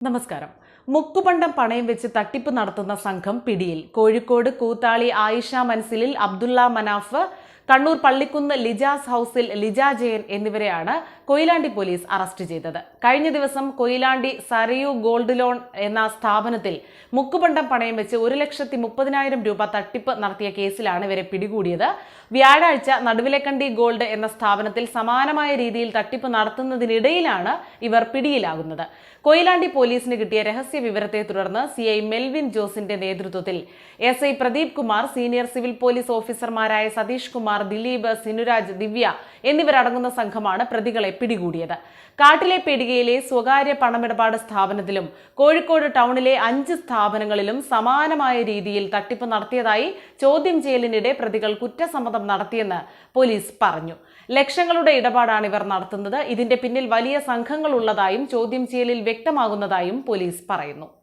നമസ്കാരം. മുക്കുപണ്ടം പണയം വെച്ച് തട്ടിപ്പ് നടത്തുന്ന സംഘം പിടിയിൽ. കോഴിക്കോട് കൂത്താളി ആയിഷ മൻസിലിൽ അബ്ദുള്ള മനാഫ് കണ്ണൂർ പള്ളിക്കുന്ന് ലിജാസ് ഹൌസിൽ ലിജ ജയൻ എന്നിവരെയാണ് കൊയിലാണ്ടി പോലീസ് അറസ്റ്റ് ചെയ്തത്. കഴിഞ്ഞ ദിവസം കൊയിലാണ്ടി സരയു ഗോൾഡ് ലോൺ എന്ന സ്ഥാപനത്തിൽ മുക്കുപണ്ടം പണയം വെച്ച് ഒരു ലക്ഷത്തി മുപ്പതിനായിരം രൂപ തട്ടിപ്പ് നടത്തിയ കേസിലാണ് ഇവരെ പിടികൂടിയത്. വ്യാഴാഴ്ച നടുവിലക്കണ്ടി ഗോൾഡ് എന്ന സ്ഥാപനത്തിൽ സമാനമായ രീതിയിൽ തട്ടിപ്പ് നടത്തുന്നതിനിടയിലാണ് ഇവർ പിടിയിലാകുന്നത്. കൊയിലാണ്ടി പോലീസിന് കിട്ടിയ രഹസ്യ വിവരത്തെ തുടർന്ന് സി ഐ മെൽവിൻ ജോസിന്റെ നേതൃത്വത്തിൽ S I Pradeep Kumar senior civil police ഓഫീസർമാരായ സതീഷ് കുമാർ ദിലീപ് സിനുരാജ് ദിവ്യ എന്നിവരടങ്ങുന്ന സംഘമാണ് പ്രതികളെ പിടികൂടിയത്. കാട്ടിലെ പീടികയിലെ സ്വകാര്യ പണമിടപാട് സ്ഥാപനത്തിലും കോഴിക്കോട് ടൗണിലെ അഞ്ച് സ്ഥാപനങ്ങളിലും സമാനമായ രീതിയിൽ തട്ടിപ്പ് നടത്തിയതായി ചോദ്യം ചെയ്യലിനിടെ പ്രതികൾ കുറ്റസമ്മതം നടത്തിയെന്ന് പോലീസ് പറഞ്ഞു. ലക്ഷങ്ങളുടെ ഇടപാടാണ് ഇവർ നടത്തുന്നത്. ഇതിന്റെ പിന്നിൽ വലിയ സംഘങ്ങളുള്ളതായും ചോദ്യം ചെയ്യലിൽ വ്യക്തമാകുന്നതായും പോലീസ് പറയുന്നു.